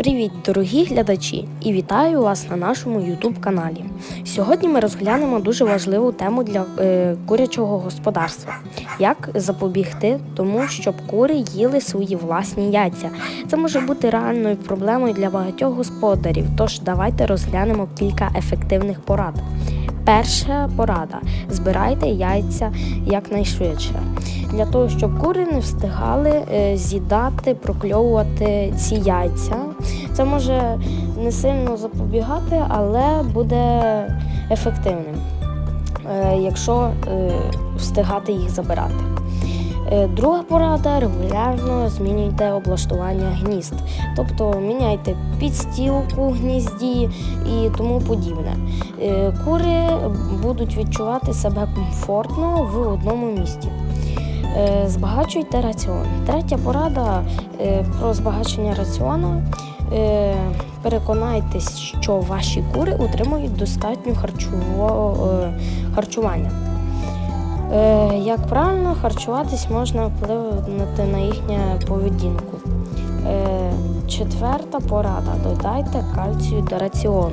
Привіт, дорогі глядачі, і вітаю вас на нашому YouTube каналі. Сьогодні ми розглянемо дуже важливу тему для е, курячого господарства: як запобігти тому, щоб кури їли свої власні яйця. Це може бути реальною проблемою для багатьох господарів. Тож давайте розглянемо кілька ефективних порад. Перша порада: збирайте яйця якнайшвидше. Для того, щоб кури не встигали е, з'їдати, прокльовувати ці яйця. Це може не сильно запобігати, але буде ефективним, е, якщо е, встигати їх забирати. Е, Друга порада регулярно змінюйте облаштування гнізд, тобто міняйте підстілку гнізді і тому подібне. Е, Кури будуть відчувати себе комфортно в одному місці. Е, Збагачуйте раціон. Третя порада про збагачення раціону. Переконайтесь, що ваші кури отримують достатньо харчового харчування. Е, Як правильно харчуватись можна впливати на їхню поведінку. Е, Четверта порада. Додайте кальцію до раціону.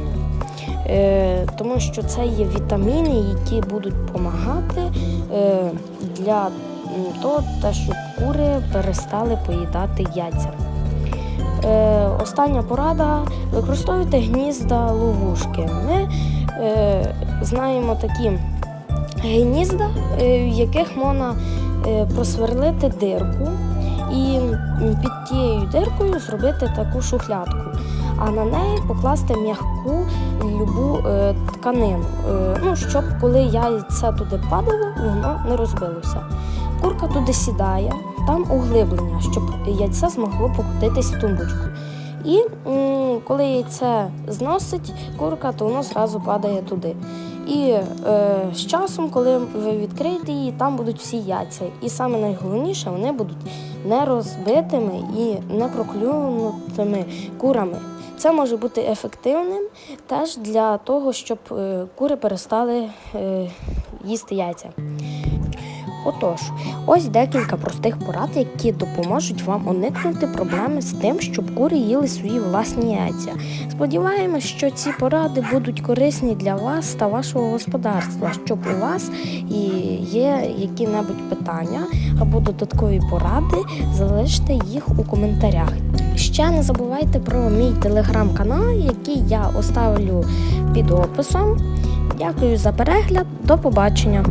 Е, Тому що це є вітаміни, які будуть допомагати для того, щоб кури перестали поїдати яйця. Остання порада використовуйте гнізда ловушки. Ми знаємо такі гнізда, е, в яких можна е, просверлити дирку і під тією диркою зробити таку шухлядку, а на неї покласти м'яку любу е, тканину, ну, щоб коли яйце туди падало, воно не розбилося. Курка туди сідає, там углиблення, щоб яйце змогло покотитись в тумбочку. І коли яйце зносить курка, то воно зразу падає туди. І е, з часом, коли ви відкриєте її, там будуть всі яйця. І саме найголовніше, вони будуть не розбитими і не проклюнутими курами. Це може бути ефективним теж для того, щоб е, кури перестали е, їсти яйця. Отож, ось декілька простих порад, які допоможуть вам уникнути проблеми з тим, щоб кури їли свої власні яйця. Сподіваємось, що ці поради будуть корисні для вас та вашого господарства, щоб у вас і є які-небудь питання або додаткові поради, залиште їх у коментарях. Ще не забувайте про мій телеграм-канал, який я оставлю під описом. Дякую за перегляд, до побачення!